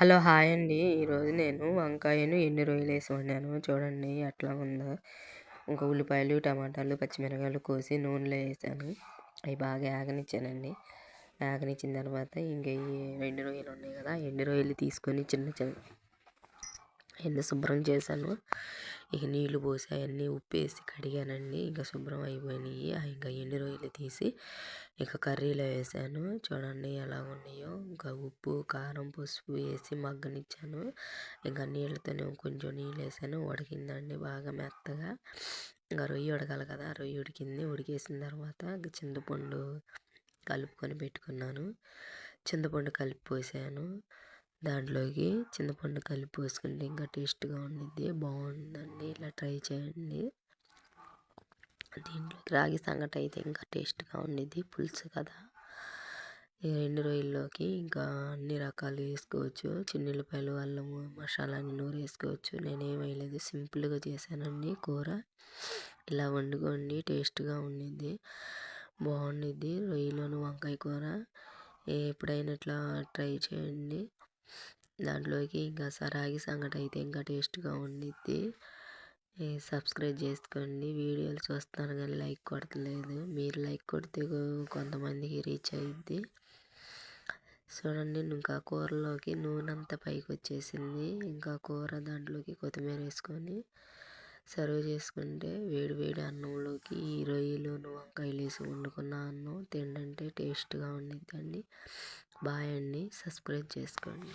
Hello hi అండి. ఈరోజు నేను వంకాయను ఎన్ని రొయ్యలు వేసి వండాను చూడండి. అట్లా ఉందో? ఇంకా ఉల్లిపాయలు టమాటాలు పచ్చిమిరకాయలు కోసి నూనెలో వేసాను. అవి బాగా ఆగనిచ్చానండి. ఆగనిచ్చిన తర్వాత ఇంకా ఈ ఎండు రొయ్యలు ఉన్నాయి కదా ఎండు రొయ్యలు తీసుకొని చిన్న చిన్న ఎన్ని శుభ్రం చేశాను. ఇక నీళ్ళు పోసి అవన్నీ ఉప్పు వేసి కడిగానండి. ఇంకా శుభ్రం అయిపోయినాయి. ఇంకా ఎండు రొయ్యలు తీసి ఇక కర్రీలో వేసాను. చూడండి ఎలా ఉన్నాయో. ఇంకా ఉప్పు కారం పసుపు వేసి మగ్గనిచ్చాను. ఇంకా నీళ్ళతోనే కొంచెం నీళ్ళు వేసాను. ఉడికిందండి బాగా మెత్తగా. ఇంకా రొయ్యి ఉడకాలి కదా. రొయ్యి ఉడికింది. ఉడికేసిన తర్వాత చింతపండు కలుపుకొని పెట్టుకున్నాను. చింతపండు కలిపి పోసాను. దాంట్లోకి చింతపండు కలిపి పోసుకుంటే ఇంకా టేస్ట్గా ఉండిద్ది బాగుందండి. ఇలా ట్రై చేయండి. దీంట్లోకి రాగి సంగటి అయితే ఇంకా టేస్ట్గా ఉండిద్ది పులుసు కదా. ఈ రెండు రొయ్యల్లోకి ఇంకా అన్ని రకాలు వేసుకోవచ్చు. చిన్నుల్లిపాయలు అల్లము మసాలా నూరు వేసుకోవచ్చు. నేనేం వేయలేదు సింపుల్గా చేశానండి కూర. ఇలా వండుకోండి టేస్ట్గా ఉండిద్ది బాగుండిద్ది. రొయ్యలోను వంకాయ కూర. ఎప్పుడైనా ఇట్లా ట్రై చేయండి. దాంట్లోకి ఇంకా సరాగి సంగటి అయితే ఇంకా టేస్ట్గా ఉండిద్ది. సబ్స్క్రైబ్ చేసుకోండి. వీడియోలు చూస్తాను కానీ లైక్ కొడతలేదు. మీరు లైక్ కొడితే కొంతమందికి రీచ్ అయ్యిద్ది చూడండి ఇంకా కూరలోకి నూనె అంతా పైకి వచ్చేసింది ఇంకా కూర దాంట్లోకి కొత్తిమీర వేసుకొని సర్వ్ చేసుకుంటే వేడి వేడి అన్నంలోకి ఈ రొయ్యలు వంకాయలు వేసి వండుకున్న అన్నం తిండంటే టేస్ట్గా ఉండిద్దండి. బాయ్ అండి. సబ్స్క్రైబ్ చేసుకోండి.